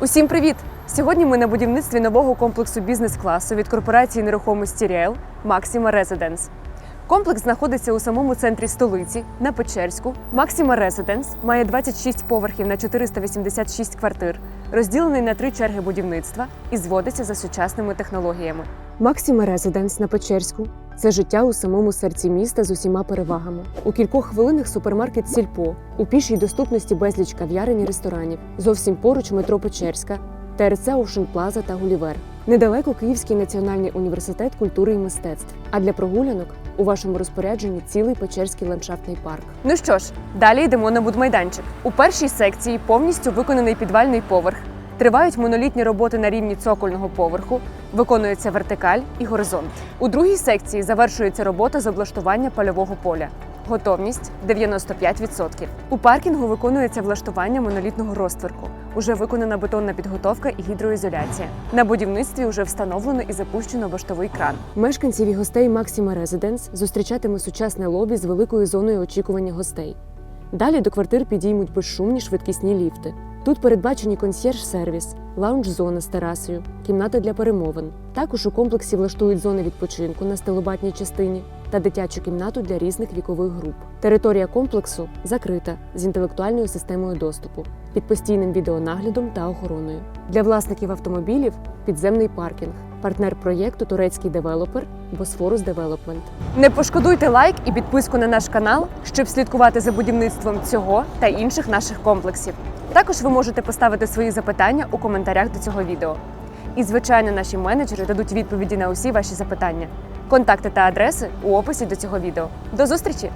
Усім привіт! Сьогодні ми на будівництві нового комплексу бізнес-класу від корпорації нерухомості Ріел Максима Резиденс. Комплекс знаходиться у самому центрі столиці на Печерську. Максима Резиденс має 26 поверхів на 486 квартир, розділений на три черги будівництва і зводиться за сучасними технологіями. Максима Резиденс на Печерську це життя у самому серці міста з усіма перевагами. У кількох хвилинах супермаркет Сільпо, у пішій доступності безліч кав'ярень і ресторанів, зовсім поруч метро Печерська, ТРЦ Ocean Plaza та Гулівер. Недалеко Київський національний університет культури і мистецтв. А для прогулянок у вашому розпорядженні цілий Печерський ландшафтний парк. Ну що ж, далі йдемо на будмайданчик. У першій секції повністю виконаний підвальний поверх. Тривають монолітні роботи на рівні цокольного поверху, виконується вертикаль і горизонт. У другій секції завершується робота з облаштування польового поля. Готовність 95%. У паркінгу виконується влаштування монолітного розтворку. Уже виконана бетонна підготовка і гідроізоляція. На будівництві вже встановлено і запущено баштовий кран. Мешканців і гостей Максима Резиденс зустрічатиме сучасне лобі з великою зоною очікування гостей. Далі до квартир підіймуть безшумні швидкісні ліфти. Тут передбачені консьєрж-сервіс, лаунж-зона з терасою, кімната для перемовин. Також у комплексі влаштують зони відпочинку на стелобатній частині та дитячу кімнату для різних вікових груп. Територія комплексу закрита з інтелектуальною системою доступу, під постійним відеонаглядом та охороною. Для власників автомобілів підземний паркінг. Партнер проєкту турецький девелопер Босфорус Девелопмент. Не пошкодуйте лайк і підписку на наш канал, щоб слідкувати за будівництвом цього та інших наших комплексів. Також ви можете поставити свої запитання у коментарях до цього відео. І, звичайно, наші менеджери дадуть відповіді на усі ваші запитання. Контакти та адреси у описі до цього відео. До зустрічі!